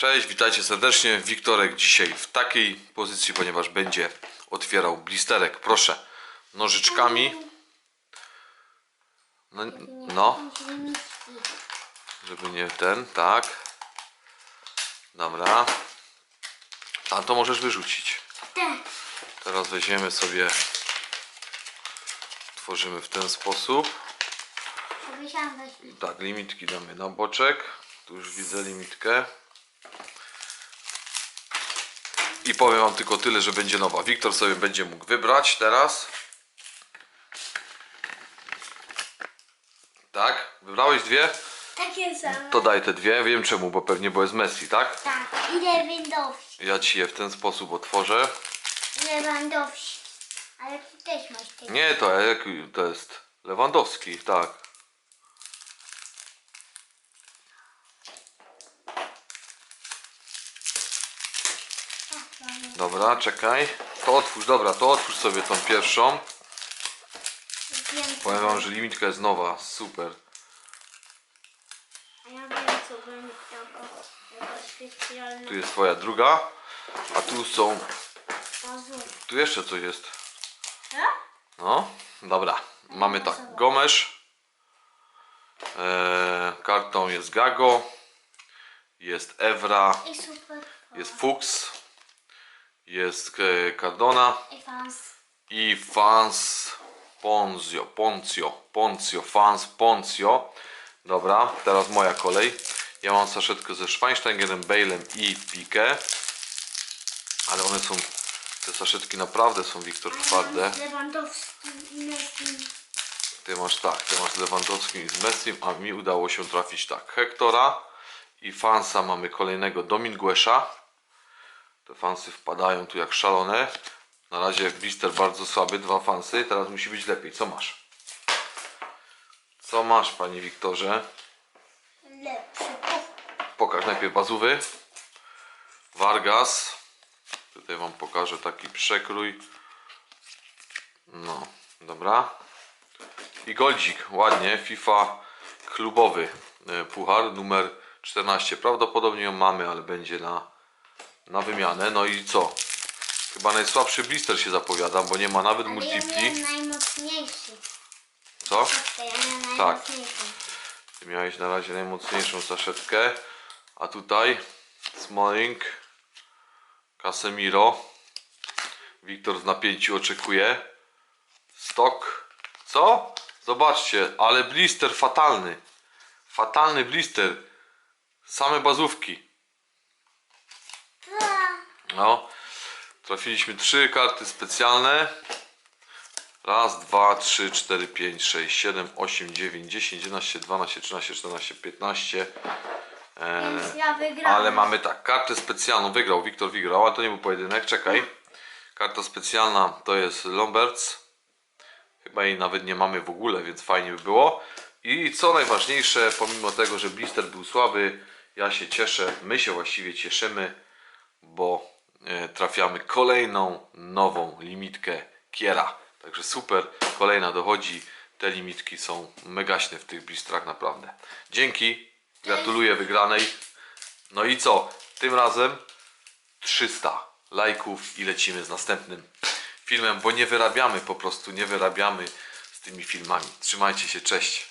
Cześć, witajcie serdecznie. Wiktorek dzisiaj w takiej pozycji, ponieważ będzie otwierał blisterek. Proszę, nożyczkami. No, no żeby nie ten, tak. Dobra. A to możesz wyrzucić. Teraz weźmiemy sobie, tworzymy w ten sposób. Tak, limitki damy na boczek. Tu już widzę limitkę. I powiem Wam tylko tyle, że będzie nowa. Wiktor sobie będzie mógł wybrać teraz. Tak? Wybrałeś dwie? Takie same. To daj te dwie. Wiem czemu, bo pewnie bo jest Messi, tak? Tak. I Lewandowski. Ja Ci je w ten sposób otworzę. Lewandowski. Ale ty też masz tego. Nie, to, jak- to jest Lewandowski, tak. Dobra, czekaj. To otwórz, dobra, to otwórz sobie tą pierwszą. Wiem, Powiem wam, że limitka jest nowa, super. A ja wiem co będzie jako, jako Tu jest twoja druga, a tu są, tu jeszcze coś jest. Tak? No, dobra. Mamy tak, Gomesz. E, kartą jest Gago. Jest Evra. I super. Jest Fuchs. Jest e, Cardona. I fans. Ponzio. Ponzio. Ponzio. Fans Ponzio. Dobra, teraz moja kolej. Ja mam saszetkę ze Schweinsteigerem, Bale'em i Pique. Ale one są, te saszetki naprawdę są, Wiktor, twarde. Ty masz tak, ty masz z Lewandowskim i z Messim, a mi udało się trafić tak. Hektora i Fansa mamy kolejnego Dominguesza. Te fansy wpadają tu jak szalone. Na razie blister bardzo słaby, dwa fansy. Teraz musi być lepiej. Co masz? Co masz, panie Wiktorze? Lepszy. Pokaż najpierw bazówy. Vargas. Tutaj wam pokażę taki przekrój. No, dobra. I Goldzik, ładnie. FIFA klubowy e, puchar numer 14. Prawdopodobnie ją mamy, ale będzie na, na wymianę. No i co? Chyba najsłabszy blister się zapowiada, bo nie ma nawet Ale ja multipli. miałem najmocniejszy. Co? Ja Tak. Ty miałeś na razie najmocniejszą saszetkę, a tutaj Smalling, Casemiro, Wiktor w napięciu oczekuje, Stok, co? Zobaczcie, ale blister fatalny, fatalny blister, same bazówki. No, trafiliśmy trzy karty specjalne. Raz, dwa, trzy, cztery, pięć, sześć, siedem, osiem, dziewięć, dziesięć, jedenaście, dwanaście, trzynaście, czternaście, piętnaście. Więc ja wygrałam. Ale mamy tak, kartę specjalną, wygrał, Wiktor wygrał, ale to nie był pojedynek, czekaj. Karta specjalna to jest Lomberts. Chyba jej nawet nie mamy w ogóle, więc fajnie by było. I co najważniejsze, pomimo tego, że blister był słaby, ja się cieszę, my się właściwie cieszymy, bo trafiamy kolejną nową limitkę Kiera. Także super, kolejna dochodzi. Te limitki są megaśne w tych blistrach naprawdę. Dzięki, gratuluję wygranej. No i co? Tym razem 300 lajków i lecimy z następnym filmem, bo nie wyrabiamy po prostu, nie wyrabiamy z tymi filmami. Trzymajcie się, cześć.